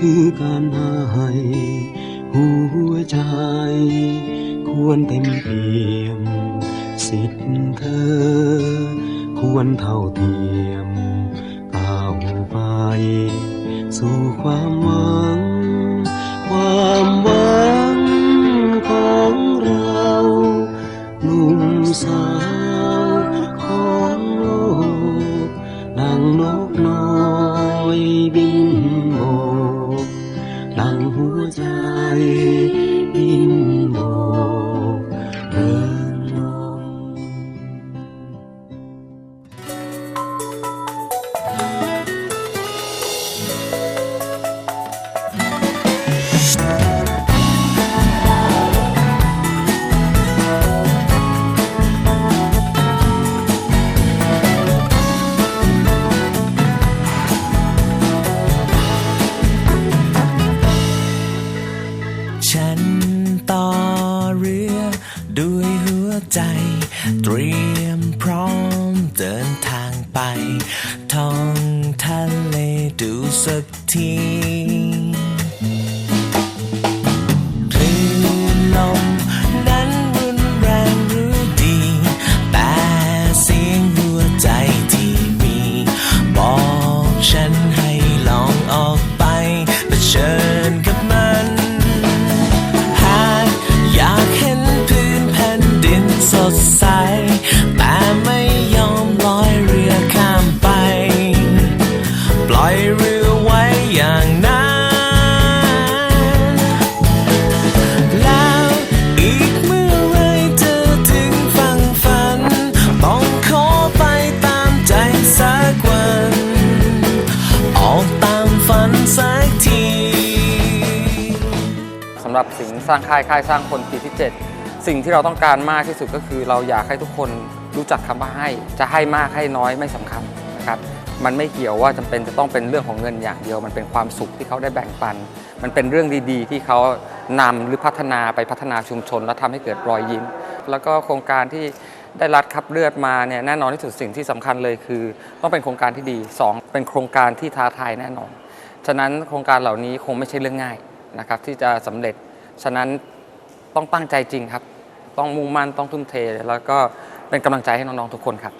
กคือการให้หัวใจ ควรเต็มเปี่ยม สิทธิ์เธอ ควรเท่าเทียมก้าวไป สู่ความหวังควายำหรับสิงสร้างค่ายค่ายสร้างคนปีที่ 7 สิ่งที่เราต้องการมากที่สุดก็คือ เราอยากให้ทุกคนรู้จักคำว่าให้ จะให้มากให้น้อยไม่สำคัญนะครับมันไม่เกี่ยวว่าจำเป็นจะต้องเป็นเรื่องของเงินอย่างเดียว มันเป็นความสุขที่เขาได้แบ่งปัน มันเป็นเรื่องดีๆ ที่เขานำหรือพัฒนาไปพัฒนาชุมชน และทำให้เกิดรอยยิ้ม แล้วก็โครงการที่ได้รัดคับเลือดมาเนี่ยแน่นอนที่สุดสิ่งที่สำคัญเลยคือ ต้องเป็นโครงการที่ดีสองเป็นโครงการที่ท้าทายแน่นอน ฉะนั้นโครงการเหล่านี้คงไม่ใช่เรื่องง่าย นะครับที่จะสำเร็จ ฉะนั้นต้องตั้งใจจริงครับ ต้องมุ่งมั่นต้องทุ่มเท แล้วก็เป็นกำลังใจให้น้องๆทุกคนครับ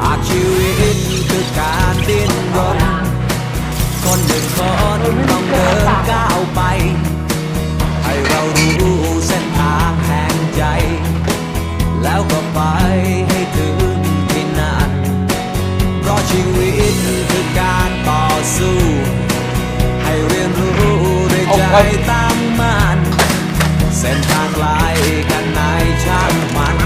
หากชีวิตคือการดิ้นรน คนหนึ่งคนต้องเดิน ก้าวไป ให้เรารู้เส้นทางแห่งใจ แล้วก็ไปให้ถึงที่นั่นเพราะชีวิตคือการต่อสู้ ให้เรียนรู้ด้วยใจตั้งมั่นเส้นทางไกลกันไหนช่างมัน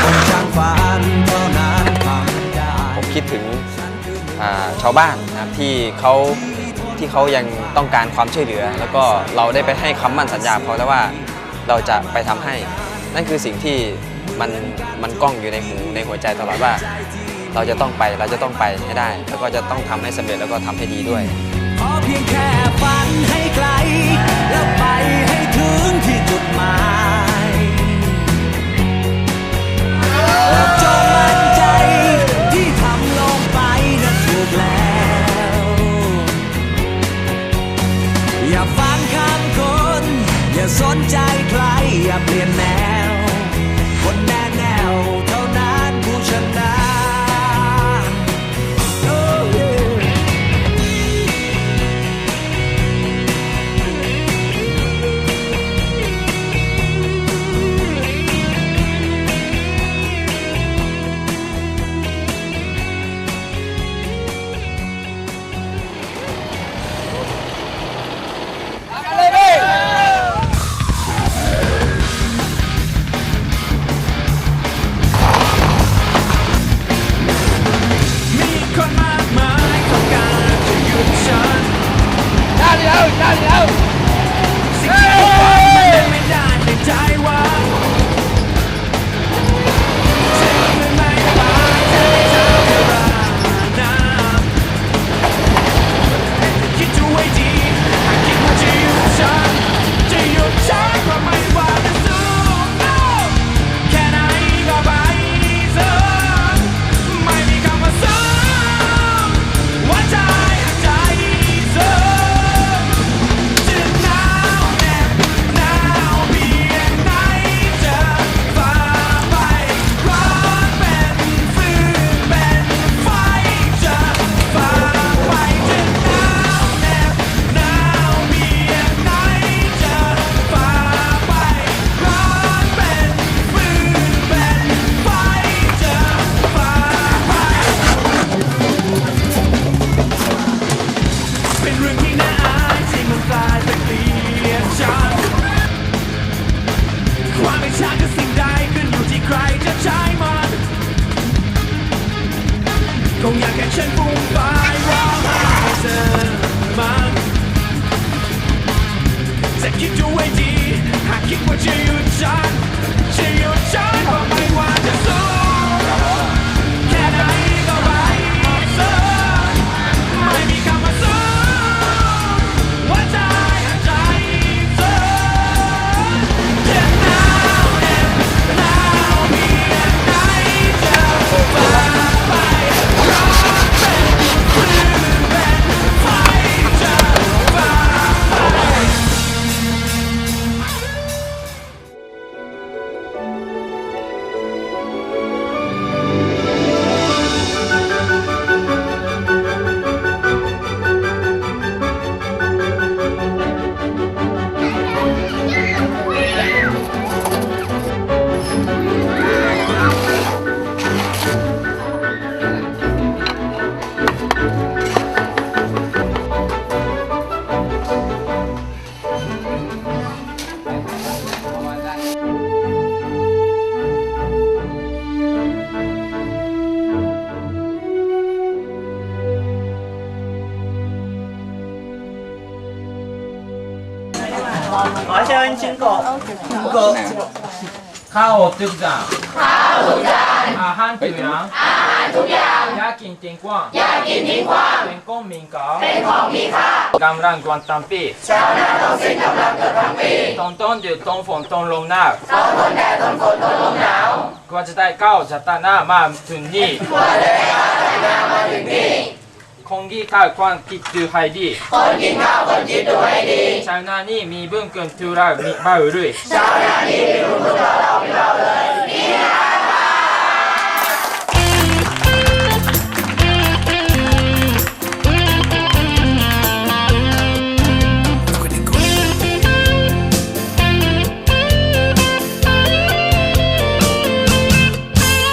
คนช่างฝันเท่านั้นทำได้ผมคิดถึงชาวบ้านนะครับที่เขา ที่เขายังต้องการความช่วยเหลือ แล้วก็เราได้ไปให้คำมั่นสัญญาเขาแล้วว่าเราจะไปทำให้ นั่นคือสิ่งที่มันมันก้องอยู่ในหูในหัวใจตลอดว่า เราจะต้องไปเราจะต้องไปให้ได้ แล้วก็จะต้องทำให้สำเร็จแล้วก็ทำให้ดีด้วยขอเพียงแค่ฝันให้ไกล แล้วไปให้ถึงที่จุดหมาย อย่าสนใจใครอย่าเปลี่ยนแนว คงอยากให้ฉันฟุ้งไปร้องไห้เธอมันจะคิดดูไว้ดีหากคิดว่าจะหยุดฉัน ข้าวทุกอย่างข้าวทุกอย่างอาหารทุกอย่างอาหารทุกอย่างอยากกินทิ้งกว้างอยากกินทิ้งกว้างเป็นของมีค่าเป็นของมีค่ากำลังกวนตั้งปีชาวนาต้องสิ้นกำลังเกิดทั้งปีต้องต้นเดือดต้องฝนต้องลมหนาวต้องทนแดดต้องฝนต้องลมหนาวกว่าจะได้ข้าวชะตาหน้ามาถึงนี่กว่าจะได้ข้าวชะตาหน้ามาถึงนี่ คงกี่ข้าวความคิดดูให้ดีคนกินข้าวคนคิดดูให้ดีชาวนานี่มีเบื้องเกินทุเรามีบ้าหรือ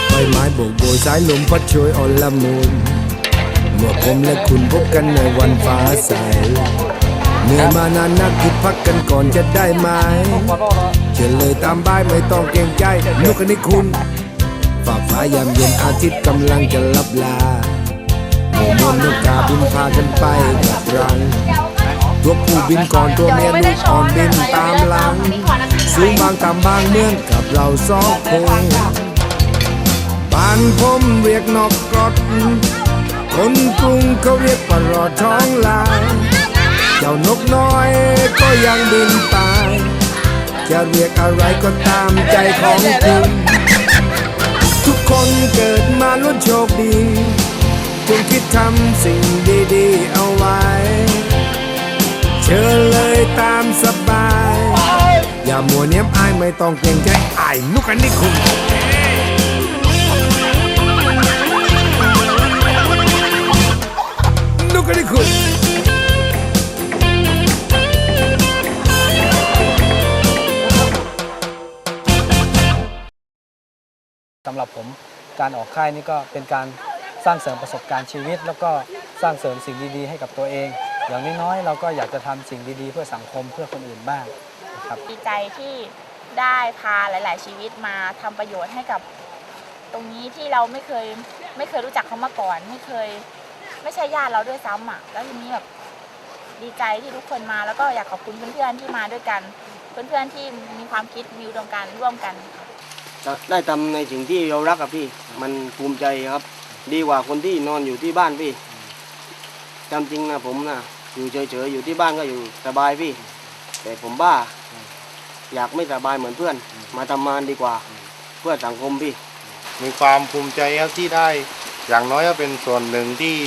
ใบไม้โบกโบยสายลมพัดโชยอ่อนละมุน เมื่อผมและคุณพบกันในวันฟ้าใสเหนื่อยมานานนักคิดพักกันก่อนจะได้ไหมเชิญเลยตามบ้ายไม่ต้องเกรงใจนุกกันนี่คุณฝากฟ้ายามเย็นอาทิตย์กำลังจะลับลาหมู่มวลนกกาบินพากันไปกับรังตัวผู้บินก่อนตัวเมียลูกอ่อนบินตามหลังสูงบางต่ำบางเมือนกับเราสองคนบานผมเรียกนกกรด คนกรุงเขาเรียกปลารอดท้องลาย เจ้านกน้อยก็ยังบินไป จะเรียกอะไรก็ตามใจของคุณทุกคนเกิดมาล้วนโชคดีจงคิดทำสิ่งดีๆเอาไว้ เชิญเลยตามสบาย อย่ามัวเนียมอายไม่ต้องเกรงใจอายนุกันนี้คุณ สำหรับผมการออกค่ายนี่ก็เป็นการสร้างเสริมประสบการณ์ชีวิต แล้วก็สร้างเสริมสิ่งดีๆ ให้กับตัวเอง อย่างน้อยๆเราก็อยากจะทำสิ่งดีๆ เพื่อสังคมเพื่อคนอื่นบ้างนะครับดีใจที่ได้พาหลาย ๆ ชีวิตมาทำประโยชน์ให้กับตรงนี้ที่เราไม่เคยไม่เคยรู้จักเขามาก่อน ไม่เคย ไม่ใช่ญาติเราด้วยซ้ำอะแล้วทีนี้แบบดีใจที่ทุกคนมาแล้วก็อยากขอบคุณเพื่อนๆที่มาด้วยกัน เพื่อนๆที่มีความคิดมีอุดมการณ์ร่วมกันจะ ได้ทำในสิ่งที่เรารักอะพี่ มันภูมิใจครับ ดีกว่าคนที่นอนอยู่ที่บ้านพี่จำจริงนะผมนะอยู่เฉยๆอยู่ที่บ้านก็อยู่สบายพี่ แต่ผมบ้า อยากไม่สบายเหมือนเพื่อน มาทำงานดีกว่า เพื่อสังคมพี่ มีความภูมิใจครับที่ได้ อย่างน้อยก็เป็นส่วนหนึ่งที่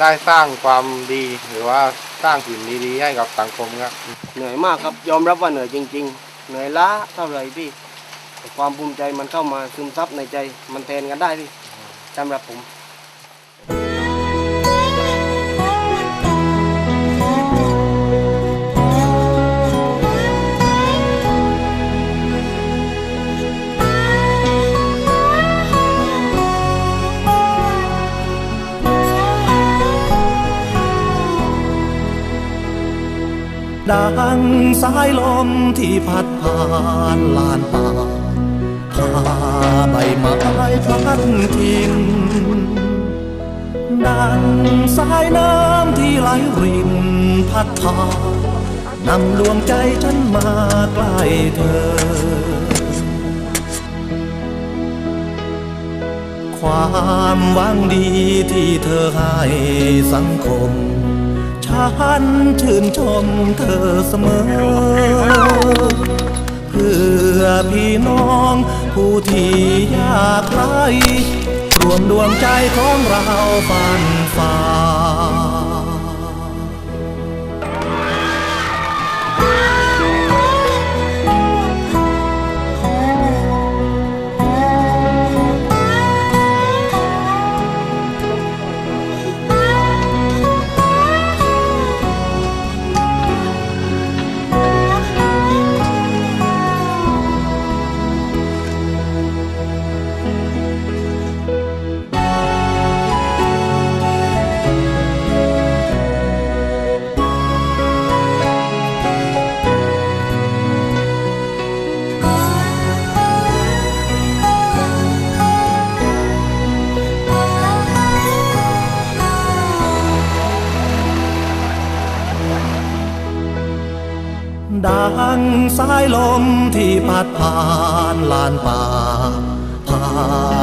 ได้สร้างความดี หรือว่าสร้างสิ่งดีๆให้กับสังคมครับเหนื่อยมากครับยอมรับว่าเหนื่อยจริง ๆ เหนื่อยล้าเท่าไหร่พี่แต่ ความภูมิใจมันเข้ามาซึมซับในใจมันแทนกันได้พี่สำหรับผมดังสายลมที่พัดผ่านลานป่าำที่ไหลรินพัดพานำดวงใจฉันมาใกล้เธอ ความหวังดีที่เธอให้สังคม ฉันชื่นชมเธอเสมอ เพื่อพี่น้องผู้ที่ยากไร้รวมดวงใจของเราฝันฝ่า สายลมที่พัดผ่านลานป่าพา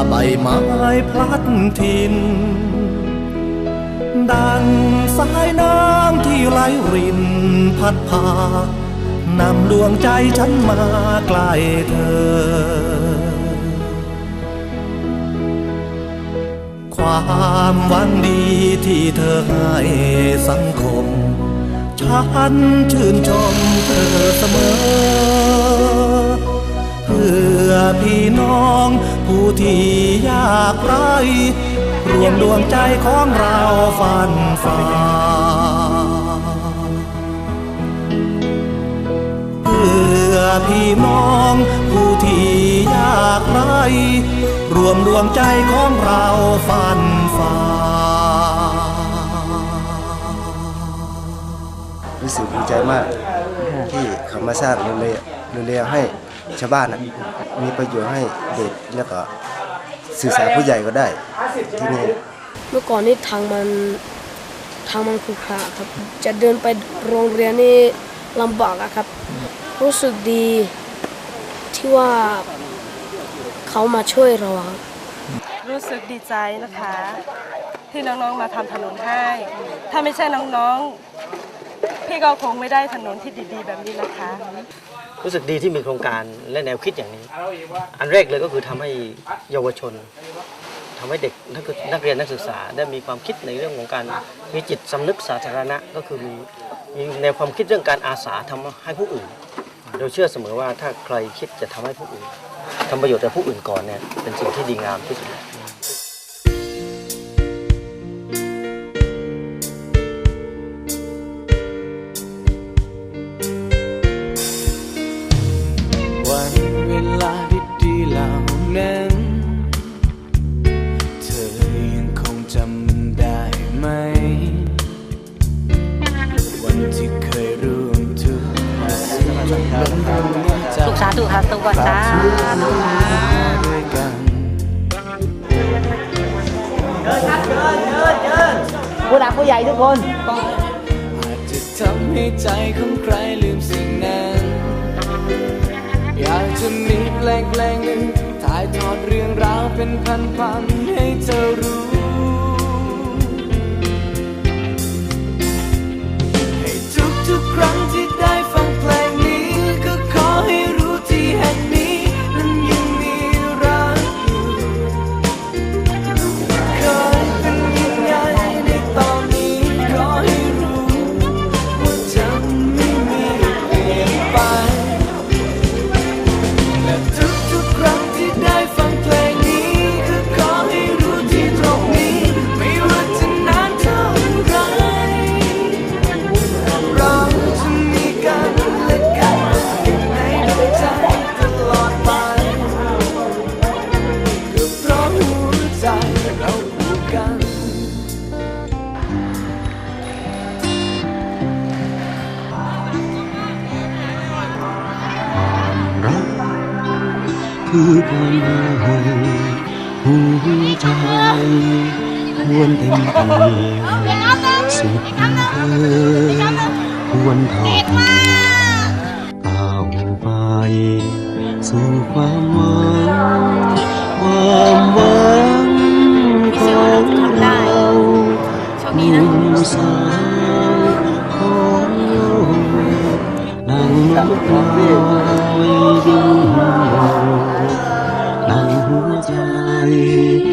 ใบไม้พลัดทินดังสายน้ำที่ไหลรินพัดพานำดวงใจฉันมาใกล้เธอ ความหวังดีที่เธอให้สังคม ฉันชื่นชมเธอเสมอ เพื่อพี่น้องผู้ที่ยากไร้รวมดวงใจของเราฝันฝ่าเพื่อพี่น้องผู้ที่ยากไร้รวมดวงใจของเราฝันฝ่า รู้สึกภูมิใจมากที่เขามาสร้างโรงเรียนโรงเรียนให้ชาวบ้านนะมีประโยชน์ให้เด็กแล้วก็สื่อสารผู้ใหญ่ก็ได้ที่นี่เมื่อก่อนนี่ทางมันทางมันขรุขระครับ จะเดินไปโรงเรียนนี่ลำบากอะครับ รู้สึกดีที่ว่าเขามาช่วยเราอะครับรู้สึกดีใจนะคะ ที่น้องๆมาทำถนนให้ ถ้าไม่ใช่น้องๆ พี่ก็คงไม่ได้ถนนที่ดีๆ แบบนี้นะคะ รู้สึกดีที่มีโครงการและแนวคิดอย่างนี้ อันแรกเลยก็คือทำให้เยาวชนทำให้เด็กนักนักเรียนนักศึกษาได้มีความคิดในเรื่องของการมีจิตสำนึกสาธารณะก็คือมีมีแนวความคิดเรื่องการอาสาทำให้ผู้อื่น เราเชื่อเสมอว่าถ้าใครคิดจะทำให้ผู้อื่นทำประโยชน์แก่ผู้อื่นก่อนเนี่ยเป็นสิ่งที่ดีงามที่สุดำให้ใจของใครลืมสิ่งนั้น อยากจะมีแปลงแปลงหนึ่งถ่ายทอดเรื่องราวเป็นพันๆให้เธอ คือการให้หัวใจควรเต็มเปี่สิทธิ์เธอควรท่าเทียมก้าวไป สู่ความหวังความหวังของเราหนุ่มสาวของโลกดังนกลอยบิน บิ